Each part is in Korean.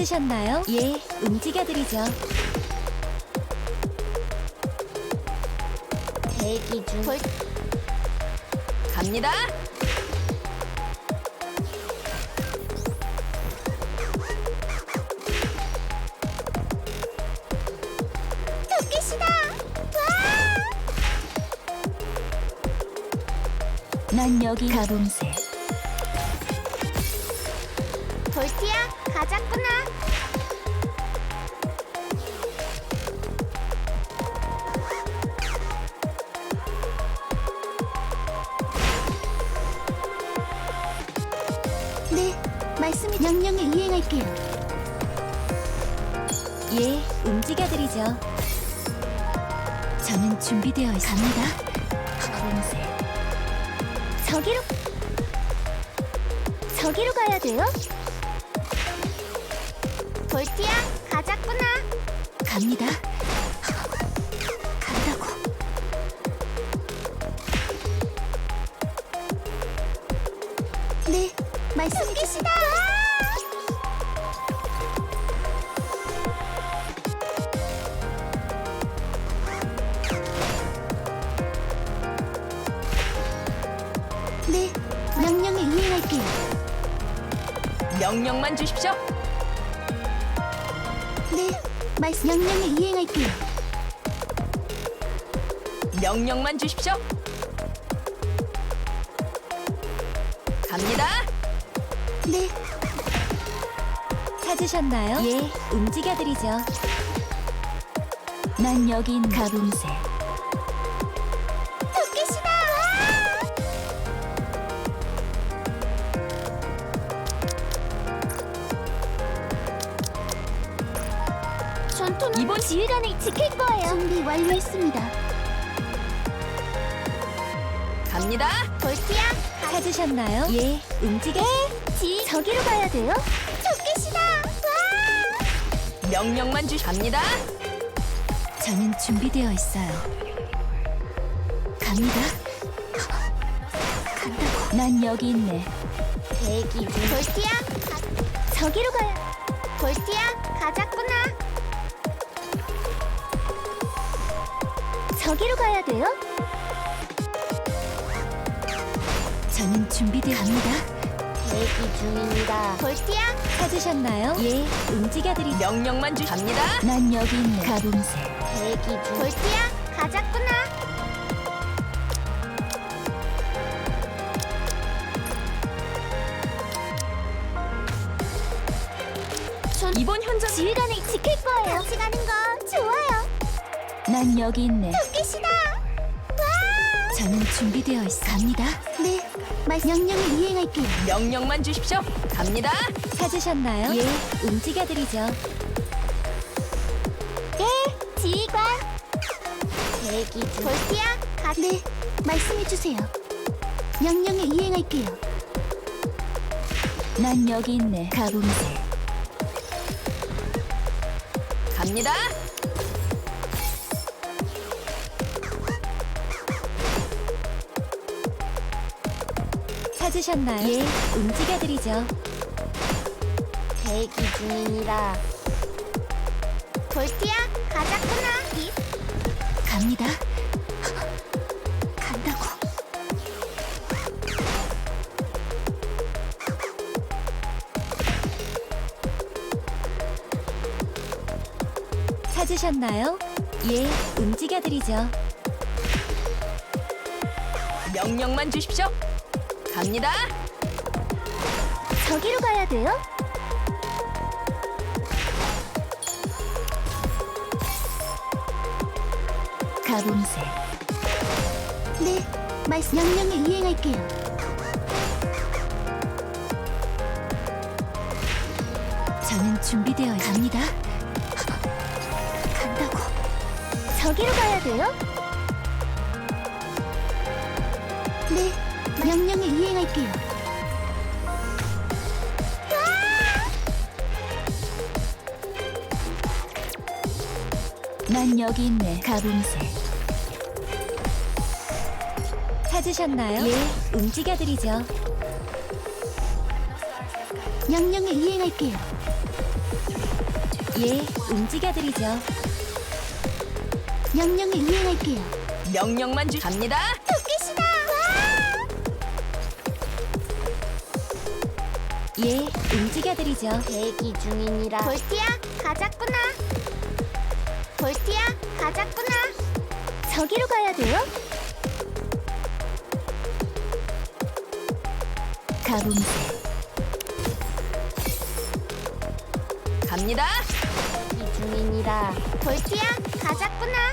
찾으셨나요? 예, 움직여드리죠. 대기 중. 벌... 갑니다. 토끼시다. 난 여기 가봄새. 돌티야, 가자꾸나. 네, 말씀이 명령을 이행할게요. 예, 움직여드리죠. 저는 준비되어 있습니다. 가봄새. 저기로. 저기로 가야 돼요? 돌티야, 가자꾸나. 갑니다. 간다고. 네, 말씀 토끼시다. 네, 명령을 이행할게요. 명령만 주십시오. 네, 말씀 명령을 이행할게요. 명령만 주십시오. 갑니다. 네. 찾으셨나요? 예, 움직여드리죠. 난 여긴 가봄새. 전투는 이번- 지휘관을 지킬 거예요. 준비 완료했습니다. 갑니다. 가... 찾으셨나요? 예, 움직여. 지 저기로 가야 돼요? 토끼시다. 와! 명령만 주시 갑니다. 저는 준비되어 있어요. 갑니다. 간다고. 난 여기 있네. 대기 가... 저기로 가야. 돌티야, 가자꾸 저기로 가야 돼요? 저는 준비되어 갑니다. 대기 중입니다. 돌티야, 찾으셨나요? 예, 움직여드리. 명령만 주시 갑니다. 난 여기 있네. 가봄새. 대기 중. 돌티야, 가자꾸나. 전 이번 현장 지휘관을 지킬 거예요. 같이 가는 거 좋아요. 난 여기 있네. 토끼시다. 와! 저는 준비되어 있어. 갑니다. 네, 말씀 명령을 이행할게요. 명령만 주십시오. 갑니다. 찾으셨나요? 예, 움직여드리죠. 네, 지휘관. 대기 중. 돌티야, 가. 네, 말씀해주세요. 명령을 이행할게요. 난 여기 있네. 가봄새. 갑니다. 찾으셨나요? 예, 움직여드리죠. 대기 중입니다. 돌티야, 가자꾸나. 이 갑니다. 간다고. 찾으셨나요? 예, 움직여드리죠. 명령만 주십시오. 갑니다. 저기로 가야 돼요? 가봄새. 네, 말씀 명령을 이행할게요. 저는 준비되어 갑니다. 간다고. 저기로 가야 돼요? 네, 명령을 이행할게요. 난 여기 있네. 가봄새. 찾으셨나요? 예, 움직여드리죠. 명령을 이행할게요. 예, 움직여드리죠. 명령을 이행할게요. 명령만 주 갑니다. 예, 움직여드리죠. 대기 중이니라. 볼티야, 가자꾸나. 볼티야, 가자꾸나. 저기로 가야 돼요? 가봄새. 갑니다. 대기 중이니라. 볼티야, 가자꾸나.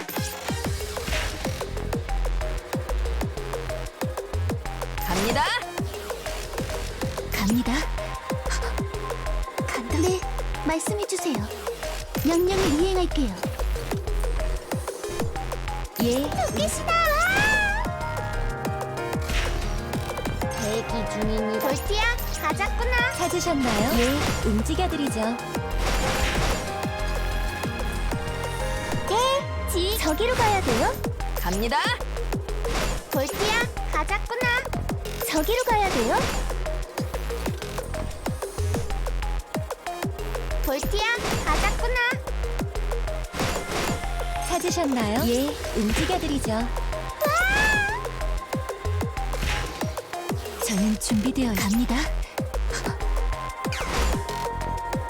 갑니다. 갑니다. 네, 말씀해 주세요. 명령을 이행할게요. 예, 토끼시다! 대기 중이니라. 볼티야, 가자꾸나. 찾으셨나요? 예, 움직여드리죠. 예, 지. 저기로 가야 돼요? 갑니다. 볼티야, 가자꾸나. 저기로 가야 돼요? 볼티야, 가자꾸나. 찾으셨나요? 예, 움직여드리죠. 저는 준비되어 갑니다.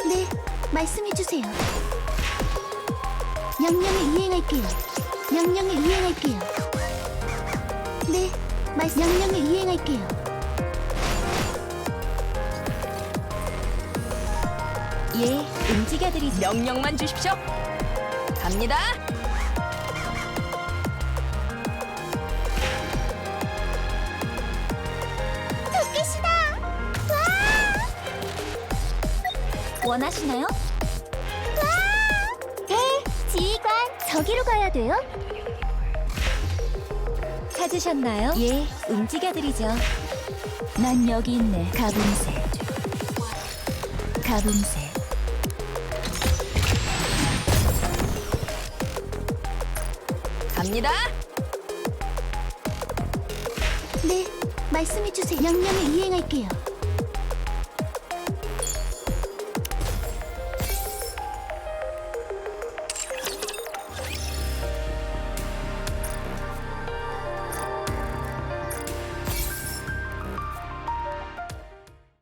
네, 말씀해 주세요. 명령을 이행할게요. 명령을 이행할게요. 네, 말 명령을 이행할게요. 예, 움직여드리죠. 명령만 주십시오. 갑니다. 토끼시다! 원하시나요? 네, 지휘관, 저기로 가야 돼요? 찾으셨나요? 예, 움직여드리죠. 난 여기 있네. 가봄새. 가봄새. 갑니다. 네, 말씀해 주세요. 명령을 이행할게요.